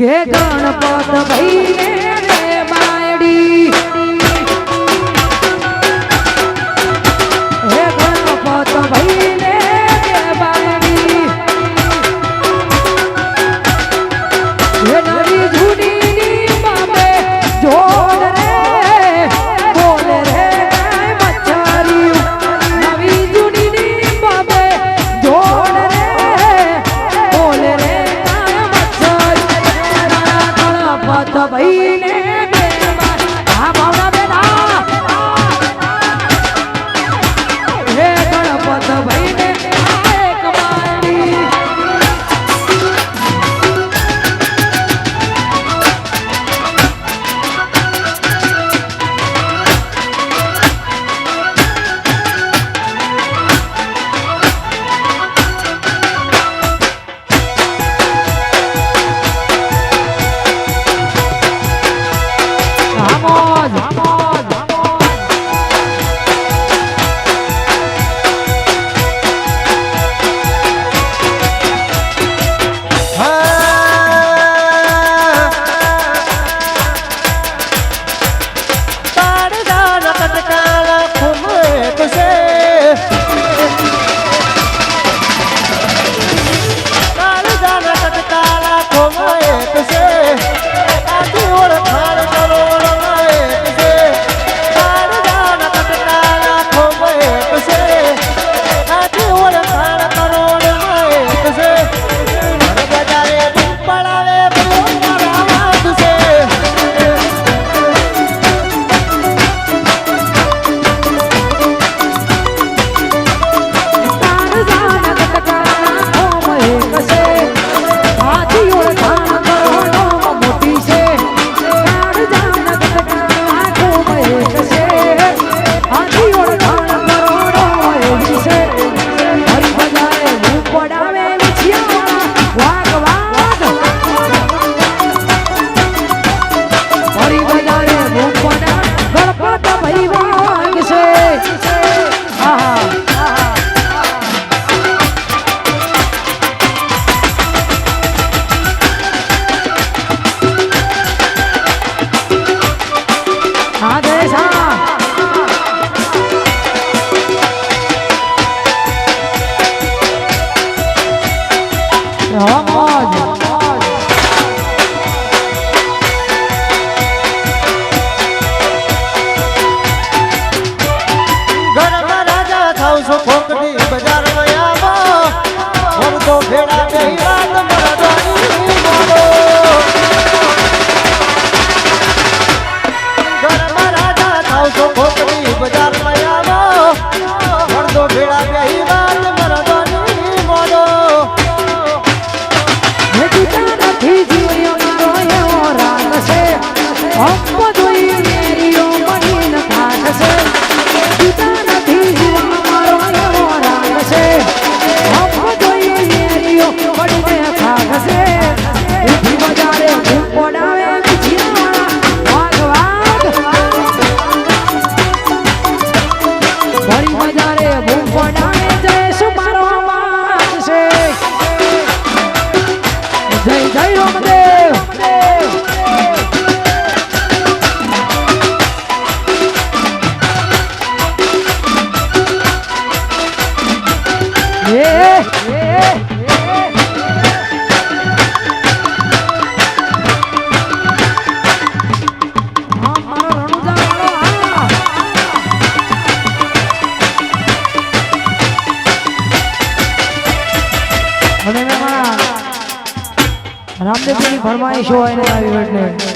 કે ગણપત ભાઈ ને આવશો ખોપડી બજાર લઈ આવો અડધો ભેળા બેહી વાત મરદો ની મોડો જીતા નથી જીવ્યો મારો એવો રાગ છે. અંબ જોઈ મેરીઓ મહીન થાક છે. જીતા ભૂપડાને જય શું મારો માન છે જય જય રામદેવ Yeah, yeah. રામદેવજીની ફરમાઈશ હોય ને આવી એટલે